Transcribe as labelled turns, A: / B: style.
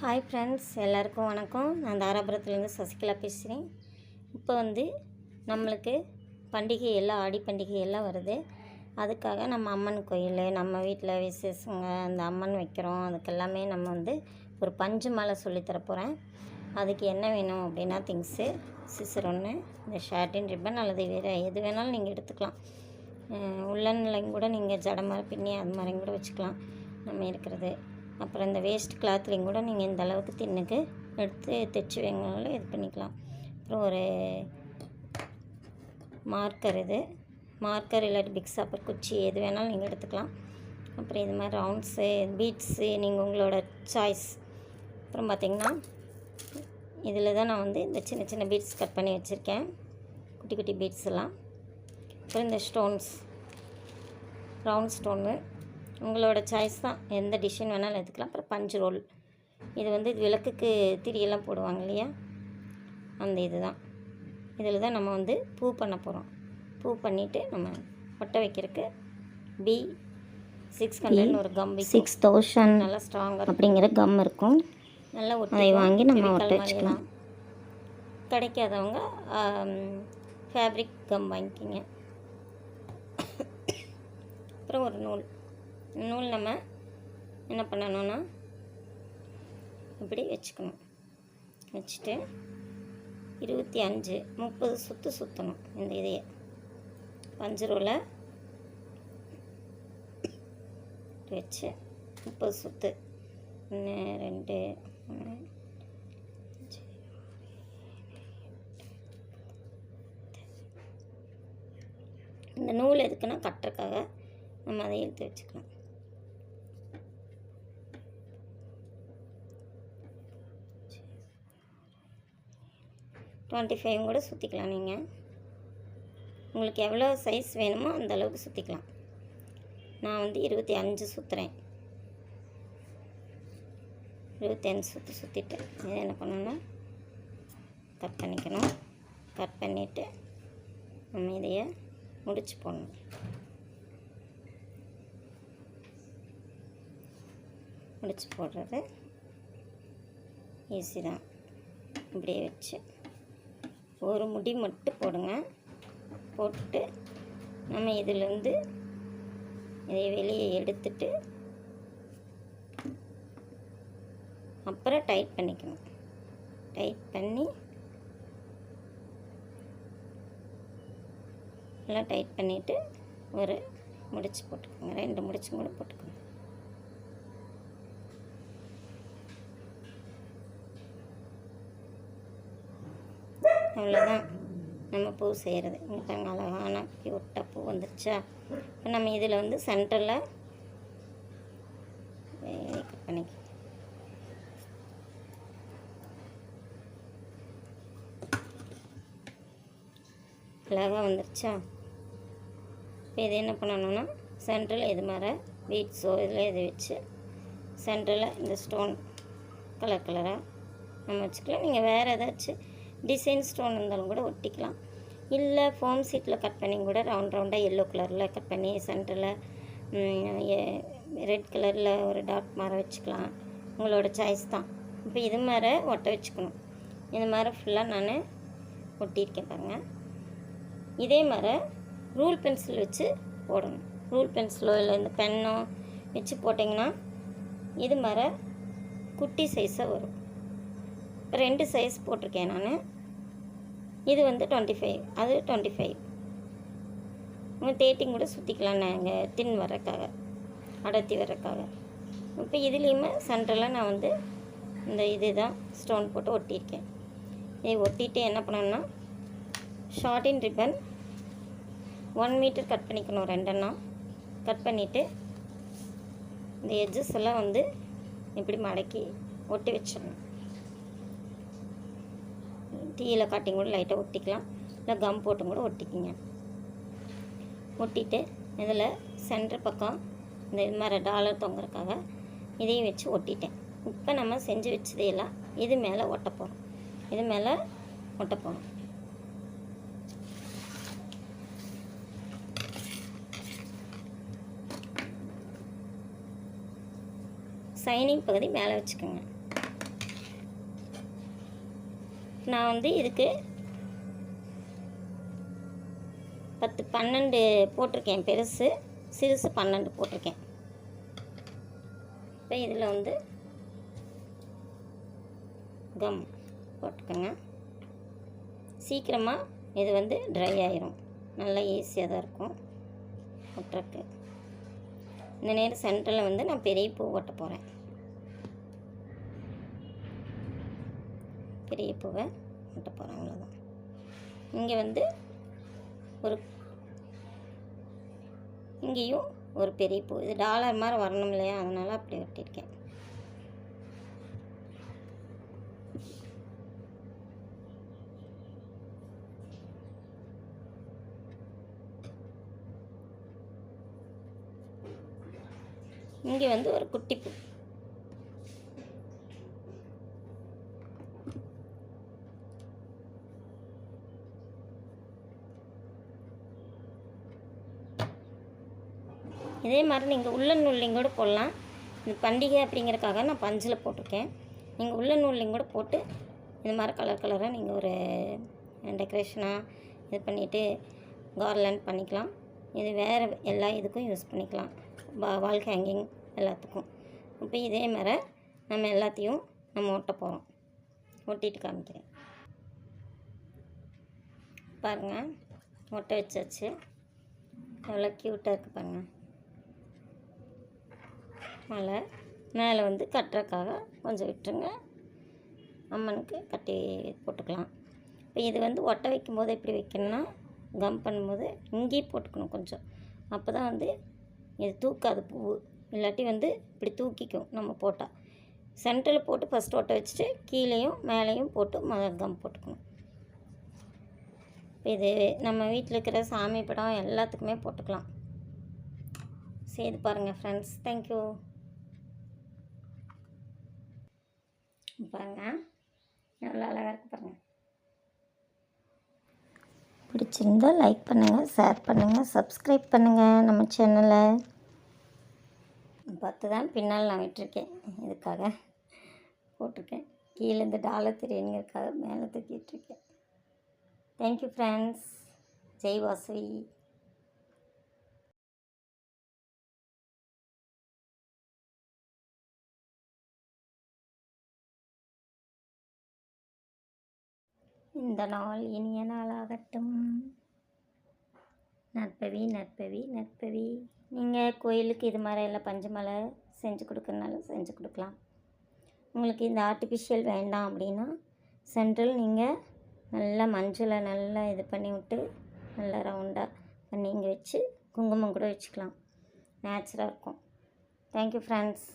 A: Hi friends எல்லாருக்கும் வணக்கம். நான் தாராபுரத்துலேருந்து சசிகலா பேசுகிறேன். இப்போ வந்து நம்மளுக்கு பண்டிகை எல்லாம் ஆடி பண்டிகை எல்லாம் வருது. அதுக்காக நம்ம அம்மன் கோயில் நம்ம வீட்டில் விசேஷங்க அந்த அம்மன் வைக்கிறோம். அதுக்கெல்லாமே நம்ம வந்து ஒரு பஞ்சு மாலை சொல்லித்தர போகிறேன். அதுக்கு என்ன வேணும் அப்படின்னா திங்ஸு சிசர் ஒன்று இந்த ஷர்ட்டின் ரிப்பன் அல்லது வேறு எது வேணாலும் நீங்கள் எடுத்துக்கலாம். உள்ளன்லையும் கூட நீங்கள் ஜடை பின்னி அது மாதிரியும் கூட வச்சுக்கலாம். நம்ம இருக்கிறது. அப்புறம் இந்த வேஸ்ட் கிளாத்லேயும் கூட நீங்கள் இந்த அளவுக்கு தின்னுக்கு எடுத்து தைச்சி வைங்கனாலும் இது பண்ணிக்கலாம். அப்புறம் ஒரு மார்க்கர் இது. மார்க்கர் இல்லாட்டி பிக் சாப்பர் குச்சி எது வேணாலும் நீங்கள் எடுத்துக்கலாம். அப்புறம் இது மாதிரி ரவுண்ட்ஸு பீட்ஸு நீங்கள் உங்களோட சாய்ஸ் அப்புறம் பார்த்திங்கன்னா இதில் தான் நான் வந்து இந்த சின்ன சின்ன பீட்ஸ் கட் பண்ணி வச்சுருக்கேன். குட்டி குட்டி பீட்ஸ் எல்லாம். அப்புறம் இந்த ஸ்டோன்ஸ் ரவுண்ட் ஸ்டோனு உங்களோட சாய்ஸ் தான். எந்த டிசைன் வேணாலும் எடுத்துக்கலாம். அப்புறம் பஞ்சு ரோல் இது வந்து விளக்குக்கு திரியெல்லாம் போடுவாங்க இல்லையா? அந்த இது தான் இதில் தான் நம்ம வந்து பூ பண்ண போகிறோம் பூ பண்ணிவிட்டு நம்ம ஒட்ட வைக்கிறதுக்கு பி சிக்ஸ் ஹண்ட்ரட்னு ஒரு கம் சிக்ஸ் தௌசண்ட் நல்லா ஸ்ட்ராங்காக அப்படிங்கிற கம் இருக்கும். நல்லா அதை வாங்கி நம்ம ஒட்ட வச்சுக்கலாம். கிடைக்காதவங்க ஃபேப்ரிக் கம் வாங்கிக்கிங்க. அப்புறம் ஒரு நூல். நூல் நம்ம என்ன பண்ணணும்னா இப்படி வச்சுக்கணும் வச்சுட்டு இருபத்தி அஞ்சு முப்பது சுற்று சுற்றணும் இந்த இதையை பஞ்சு ரூவில் வச்சு முப்பது சுற்று ஒன்று ரெண்டு இந்த நூல் எதுக்குன்னா கட்டுறக்காக நம்ம அதை எடுத்து வச்சுக்கணும் டுவெண்ட்டி ஃபைவ் கூட சுற்றிக்கலாம் நீங்கள் உங்களுக்கு எவ்வளோ சைஸ் வேணுமோ அந்த அளவுக்கு சுற்றிக்கலாம் நான் வந்து இருபத்தி அஞ்சு சுற்றுறேன் இருபத்தி அஞ்சு சுற்றி சுற்றிட்டு இதை என்ன பண்ணணும்னா கட் பண்ணிக்கணும். கட் பண்ணிவிட்டு நம்ம இதையை முடிச்சு போடணும். முடிச்சு போடுறது ஈஸி தான். இப்படியே வச்சு ஒரு முடி மட்டும் போடுங்க. போட்டு நம்ம இதிலேருந்து இதை வெளியே எடுத்துட்டு அப்புறம் டைட் பண்ணிக்கணும். டைட் பண்ணி நல்லா டைட் பண்ணிவிட்டு ஒரு முடிச்சு போட்டுக்கோங்க. ரெண்டு முடிச்சும் கூட போட்டுக்கோங்க. அவ்வளோதான் நம்ம பூ செய்கிறது பாருங்க அழகான க்யூட்டாக பூ வந்துருச்சா? இப்போ நம்ம இதில் வந்து சென்டரில் கட் பண்ணிக்க. அழகாக வந்துருச்சா? இப்போ இது என்ன பண்ணணும்னா சென்டரில் இது மாதிரி பீட்ஸோ இதில் இது வச்சு சென்டரில் இந்த ஸ்டோன் கலர் கலராக நம்ம வச்சுக்கலாம். நீங்கள் வேறு ஏதாச்சும் டிசைன் ஸ்டோன் இருந்தாலும் கூட ஒட்டிக்கலாம். இல்லை ஃபோம் சீட்டில் கட் பண்ணி கூட ரவுண்ட் ரவுண்டாக எல்லோ கலரில் கட் பண்ணி சென்டரில் ரெட் கலரில் ஒரு டாட் மாதிரி வச்சுக்கலாம். உங்களோட சாய்ஸ் தான். இப்போ இது மாதிரி ஒட்ட வச்சுக்கணும். இது மாதிரி ஃபுல்லாக நான் ஒட்டியிருக்கேன் பாருங்கள் இதே மாதிரி ரூல் பென்சில் வச்சு போடணும். ரூல் பென்சிலோ இல்லை இந்த பென்னோ வச்சு போட்டிங்கன்னா இது மாதிரி குட்டி சைஸாக வரும். ரெண்டு சைஸ் போட்டிருக்கேன் நான். இது வந்து டுவெண்ட்டி ஃபைவ் அது டுவெண்ட்டி ஃபைவ் உங்கள் தேட்டிங் கூட சுற்றிக்கலாம் நாங்கள் தின் வர்றதுக்காக அடர்த்தி வர்றதுக்காக. இப்போ இதுலேயுமே சென்டரில் நான் வந்து இந்த இது தான் ஸ்டோன் போட்டு ஒட்டியிருக்கேன். இதை ஒட்டிட்டு என்ன பண்ணணும்னா satin ribbon one metre cut பண்ணிக்கணும் ரெண்டெண்ணா கட் பண்ணிவிட்டு இந்த எட்ஜஸ் எல்லாம் வந்து இப்படி மடக்கி ஒட்டி வச்சிடணும். டீயில் காட்டிங் கூட லைட்டாக ஒட்டிக்கலாம். இல்லை கம் போட்டும் கூட ஒட்டிக்கிங்க. ஒட்டிட்டு இதில் சென்டர் பக்கம் இந்த இது மாதிரி டாலர் தொங்குறதுக்காக இதையும் வச்சு ஒட்டிட்டேன். இப்போ நம்ம செஞ்சு வச்சதையெல்லாம் இது மேலே ஒட்ட போகிறோம் இது மேலே ஒட்ட போகிறோம் சைனிங் பகுதி மேலே வச்சுக்கோங்க. நான் வந்து இதுக்கு பத்து பன்னெண்டு போட்டிருக்கேன் பெருசு. சிறுசு பன்னெண்டு போட்டிருக்கேன். இப்போ இதில் வந்து கம் போட்டுக்கோங்க. சீக்கிரமாக இது வந்து ட்ரை ஆயிரும். நல்லா ஈஸியாக தான் இருக்கும். ஒட்டுறக்கு இந்த நேரம் சென்டரில் வந்து நான் பெரிய பூ ஓட்ட போகிறேன் பெரிய பூவை ஒட்ட போகிறோம் அவ்வளோதான் இங்கே வந்து ஒரு இங்கேயும் ஒரு பெரிய பூ. இது டாலர் மாதிரி வரணும் இல்லையா? அதனால் அப்படி வெட்டியிருக்கேன். இங்கே வந்து ஒரு குட்டி பூ. இதே மாதிரி நீங்கள் உள்ள நூல்லையும் கூட போடலாம். இந்த பண்டிகை அப்படிங்கிறக்காக நான் பஞ்சில் போட்டிருக்கேன். நீங்கள் உள்ள நூல்லையும் கூட போட்டு இந்த மாதிரி கலர் கலராக நீங்கள் ஒரு டெக்கரேஷனாக இது பண்ணிவிட்டு கார்லண்ட் பண்ணிக்கலாம். இது வேறு எல்லா இதுக்கும் யூஸ் பண்ணிக்கலாம். வா வால் ஹேங்கிங் எல்லாத்துக்கும். இப்போ இதே மாதிரி நம்ம எல்லாத்தையும் நம்ம ஒட்ட போகிறோம் ஒட்டிட்டு காமிக்கிறேன். பாருங்கள் ஒட்ட வச்சாச்சு. எவ்வளோ க்யூட்டாக இருக்குது பாருங்கள் மேலே மேலே வந்து கட்டுறக்காக கொஞ்சம் விட்டுருங்க. அம்மனுக்கு கட்டி போட்டுக்கலாம். இப்போ இது வந்து ஒட்ட வைக்கும்போது எப்படி வைக்கணும்னா கம் பண்ணும்போது இங்கேயே போட்டுக்கணும் கொஞ்சம். அப்போ தான் வந்து இது தூக்காது பூ இல்லாட்டி வந்து இப்படி தூக்கிக்கும் நம்ம போட்டால் சென்டரில் போட்டு ஃபஸ்ட் ஒட்ட வச்சுட்டு கீழேயும் மேலேயும் போட்டு ம கம் போட்டுக்கணும். இது நம்ம வீட்டில் இருக்கிற சாமி படம் எல்லாத்துக்குமே போட்டுக்கலாம். செய்து பாருங்கள் ஃப்ரெண்ட்ஸ் தேங்க்யூ பாருங்க. நல்லா அழகாக இருக்கு பாருங்கள் பிடிச்சிருந்தா லைக் பண்ணுங்கள் ஷேர் பண்ணுங்கள் சப்ஸ்கிரைப் பண்ணுங்கள் நம்ம சேனலை பத்து தான் பின்னால் நான் விட்டுருக்கேன். இதுக்காக போட்டிருக்கேன். கீழே இந்த டாலர் தெரியுங்கிறதுக்காக மேலே தூக்கிட்டுருக்கேன் thank you friends Jai Vasavi. இந்த நாள் இனிய நாளாகட்டும். நற்பவி நற்பவி நற்பவி நீங்கள் கோயிலுக்கு இது மாதிரி எல்லாம் பஞ்சமலை செஞ்சு கொடுக்குறனாலும் செஞ்சு கொடுக்கலாம். உங்களுக்கு இந்த ஆர்டிஃபிஷியல் வேண்டாம் அப்படின்னா சென்ட்ரல் நீங்கள் நல்லா மஞ்சளை நல்லா இது பண்ணி விட்டு நல்லா ரவுண்டாக பண்ணி இங்கே வச்சு குங்குமம் கூட வச்சுக்கலாம். நேச்சுராக இருக்கும். Thank you friends